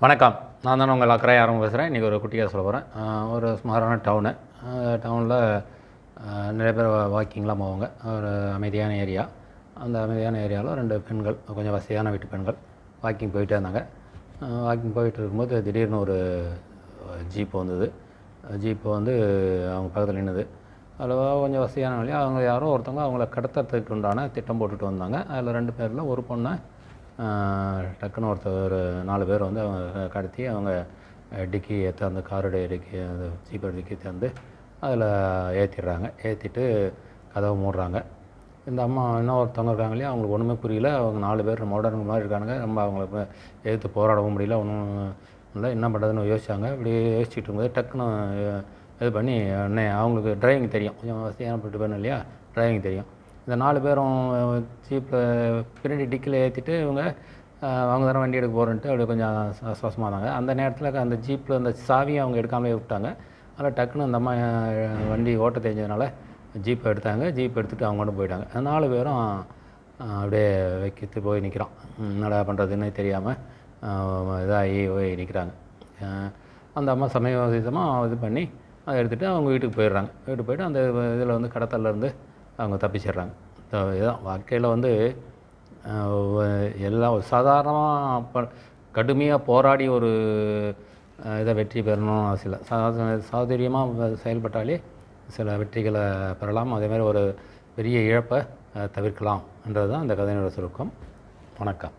வணக்கம். நான் தானே உங்கள் அக்கறை ஆரம்பம் பேசுகிறேன் இன்றைக்கி ஒரு குட்டியாக சொல்ல போகிறேன் ஒரு சுமாரான டவுனு டவுனில் நிறைய பேர் வாக்கிங்லாம் போவாங்க. ஒரு அமைதியான ஏரியா அந்த அமைதியான ஏரியாவில் ரெண்டு பெண்கள் கொஞ்சம் வசதியான வீட்டு பெண்கள் வாக்கிங் போயிட்டே இருந்தாங்க. வாக்கிங் போயிட்டு இருக்கும்போது திடீர்னு ஒரு ஜீப் வந்தது. ஜீப்பு வந்து அவங்க பக்கத்தில் நின்றுது அளவாக கொஞ்சம் வசதியான வழியாக அவங்க யாரோ ஒருத்தவங்க அவங்கள கடத்துறதுக்கு உண்டான திட்டம் போட்டுட்டு வந்தாங்க. அதில் ரெண்டு பேரில் ஒரு பொண்ணை டக்குன்னு ஒருத்தர் ஒரு நாலு பேர் வந்து அவங்க கடத்தி அவங்க டிக்கி ஏற்றாந்து காருடைய டிக்கி அந்த சீப்பர் டிக்கி திறந்து அதில் ஏற்றிடுறாங்க ஏற்றிட்டு கதவை மூடுறாங்க. இந்த அம்மா இன்னும் ஒருத்தவங்க இருக்காங்க இல்லையா? அவங்களுக்கு ஒன்றுமே புரியல. அவங்க நாலு பேர் மாடர்ன் மாதிரி இருக்கானுங்க. ரொம்ப அவங்கள எதிர்த்து போராடவும் முடியல ஒன்றும் இல்லை. என்ன பண்ணுறதுன்னு யோசிச்சாங்க. இப்படி யோசிச்சுட்டு இருக்கும்போது டக்குன்னு இது பண்ணி அண்ணே அவங்களுக்கு டிரைவிங் தெரியும். கொஞ்சம் வசதியான போட்டு போயிடணும் இல்லையா? டிரைவிங் தெரியும். இந்த நாலு பேரும் ஜீப்பில் பின்னாடி டிக்கில் ஏற்றிட்டு இவங்க அவங்க தானே வண்டி எடுக்க போகிறேன்ட்டு அப்படியே கொஞ்சம் சுவாசமாக இருந்தாங்க. அந்த நேரத்தில் அந்த ஜீப்பில் அந்த சாவியை அவங்க எடுக்காமலே விட்டாங்க. அதில் டக்குன்னு அந்த அம்மா வண்டி ஓட்ட தெரிஞ்சதுனால ஜீப்பை எடுத்தாங்க. ஜீப் எடுத்துகிட்டு அவங்க கொண்டு போயிட்டாங்க. அந்த நாலு பேரும் அப்படியே வைக்கிட்டு போய் நிற்கிறான் என்னடா பண்ணுறதுன்னு தெரியாமல் இதாகி போய் நிற்கிறாங்க அந்த அம்மா சமயோசிதமாக இது பண்ணி அதை எடுத்துகிட்டு அவங்க வீட்டுக்கு போயிடுறாங்க. வீட்டுக்கு போயிட்டு அந்த இதில் வந்து கடத்தலேருந்து அவங்க தப்பிச்சிடுறாங்க. இதுதான். வாழ்க்கையில் வந்து எல்லாம் சாதாரணமாக கடுமையாக போராடி ஒரு இதை வெற்றி பெறணும்னு அவசியம் இல்லை. சா சாதுரியமாக செயல்பட்டாலே சில வெற்றிகளை பெறலாம். அதேமாதிரி ஒரு பெரிய இழப்பை தவிர்க்கலாம். என்றது தான் இந்த கதையினோட சுருக்கம். வணக்கம்.